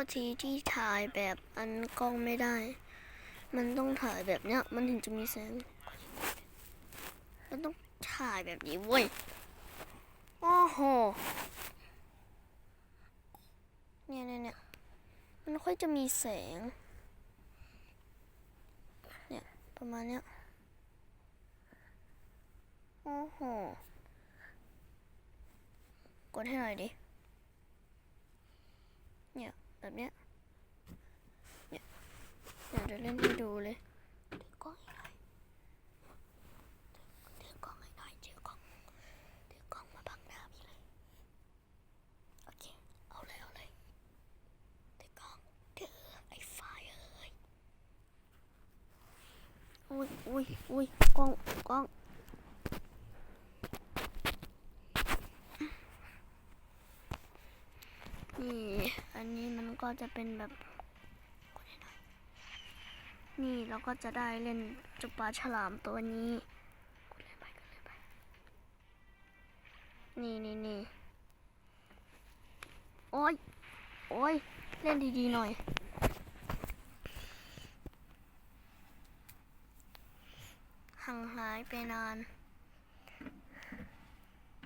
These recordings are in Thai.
ษทีที่ถ่ายแบบอันกล้องไม่ได้ มันต้องถ่ายแบบเนี้ย มันถึงจะมีแสง มันต้องถ่ายแบบนี้เว้ย โอ้โห เนี่ยเนี่ยเนี่ยมันค่อยจะมีแสง เนี่ย ประมาณเนี้ย โอ้โห กดให้หน่อยดิ แบบเนี้ยเนี่ยเดี๋ยวจะเล่นให้ดูเลยถือกล้องให้หน่อยถือกล้องให้หน่อยถือกล้องถือกล้องมาบังหน้าพี่เลยโอเคเอาเลยเอาเลยถือกล้องถือไอ้ไฟเอ้ยอุ้ยอุ้ยอุ้ยกล้องกล้อง นี่ อันนี้มันก็จะเป็นแบบนี่เราก็จะได้เล่นจุปลาฉลามตัวนี้นี่นี่นี่โอ้ย โอ้ย เล่นดีๆหน่อย ห่างหายไปนาน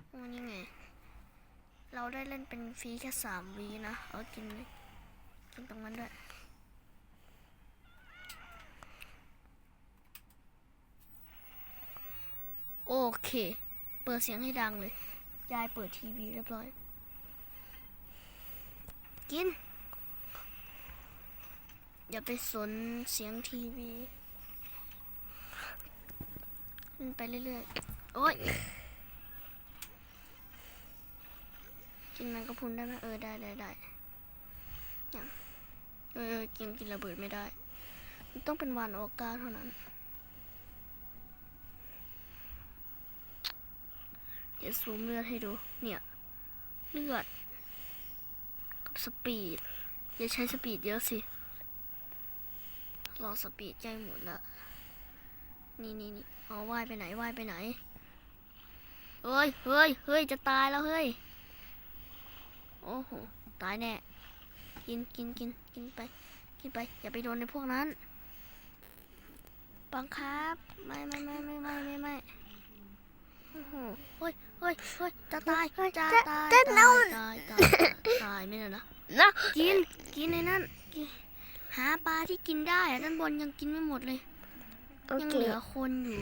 โอ้นี่ไง เราได้เล่นเป็นฟรีแค่สามวีนะเอากินเลยกินตรงนั้นด้วยโอเค เปิดเสียงให้ดังเลย ยายเปิดทีวีเรียบร้อย กิน อย่าไปสนเสียงทีวีเล่นไปเรื่อยๆ โอ๊ย กินแมงกะพรุนได้ไหมเออได้ได้ได้เนี่ยเออเออกินกินระเบิดไม่ได้ มันต้องเป็นวานออกาเท่านั้น เดี๋ยวซูมเลือดให้ดู เนี่ย เลือด กับสปีดอย่าใช้สปีดเยอะสิรอสปีดใกล้หมดละนี่นี่นี่เอาว่ายไปไหนว่ายไปไหน เฮ้ยเฮ้ยเฮ้ยจะตายแล้วเฮ้ย โอ้โห ตายแน่ กินกินกินกินไป กินไป อย่าไปโดนในพวกนั้น บังคับ ไม่ไม่ไม่ไม่ไม่ไม่ไม่โอ้โหเฮ้ยเฮ้ยเฮ้ยจะตายจะตายจะตายเอาตายตายตายไม่ได้นะนะกิน กินในนั้นกินหาปลาที่กินได้อะด้านบนยังกินไม่หมดเลยโอยังเคเหลือคนอยู่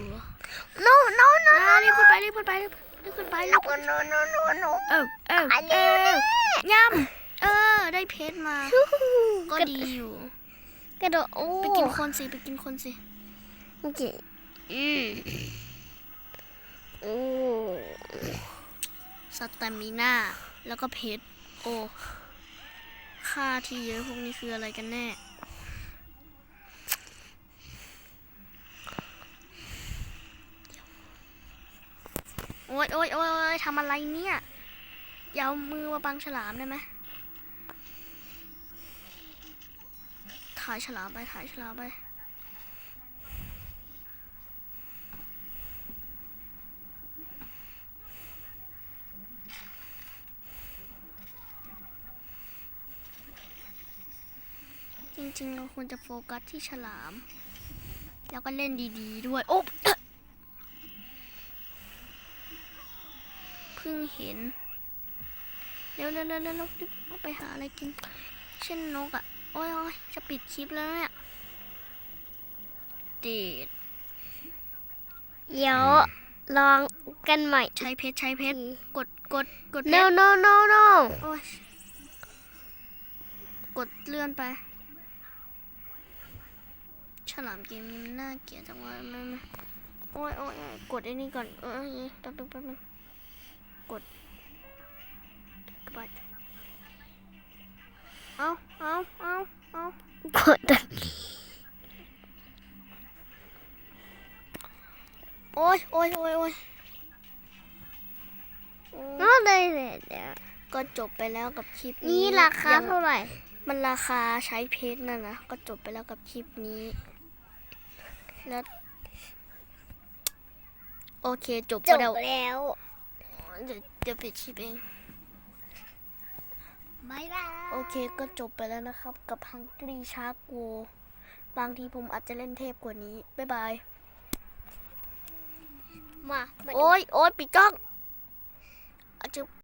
no no no อ่ารีบขึ้นไปรีบขึ้นไปรีบรีบขึ้นไปรีบ no no no no เออเอออันเอนี้อ ย่ำเออ ได้เพชรมา ก็ดีอยู่ กระโดดโอ้ไปกินคนสิ ไปกินคนสิ โอเค อืมโอ้สตามิน่า แล้วก็เพชร โอ้ ค่าที่เยอะพวกนี้คืออะไรกันแน่โอ๊ยโอ๊ยโอ๊ยโอ๊ยทำอะไรเนี่ย อย่าเอามือมาบังฉลามได้ไหมถ่ายฉลามไปถ่ายฉลามไปจริงๆ เราควรจะโฟกัสที่ฉลาม แล้วก็เล่นดีๆด้วย โอ๊บเพิ่งเห็น เร็วๆๆๆๆรีบเอาไปหาอะไรกิน เช่นนกอะ่ะ โอ้ยโอยจะปิดคลิปแล้วเนี่ยเดดเดี๋ยวลองกันใหม่ ใช้เพชรใช้เพชรกดกดกดเพ no ชร no no no โอ้ยกดเลื่อนไปฉลามเกมนี้มันน่าเกลียดจังวะไม่ไม่โอ้ยโอ้ยโอ้ยกดไอ้นี่ก่อน เออแป๊บนึงแป๊บนึงกด ไปเอาเอาเอาเอากดอันนี้โอ้ยโอ้ยโอ้ยโอ้ยโอ้ย no เลยเลยเดี๋ยวก็จบไปแล้วกับคลิปนี้ นี่ราคายังเท่าไหร่ มันราคาใช้เพชรนั่นนะก็จบไปแล้วกับคลิปนี้ แล้วโอเคจบจก็บเดี๋ยวแล้ว เดี๋ยวเดี๋ยวปิดคลิปเอง บายบาย โอเคก็จบไปแล้วนะครับ กับ Hungry Shark Go บางทีผมอาจจะเล่นเทพกว่านี้ บ๊ายบาย มามาดู โอ้ยโอ้ยปิดกล้องอาจจะ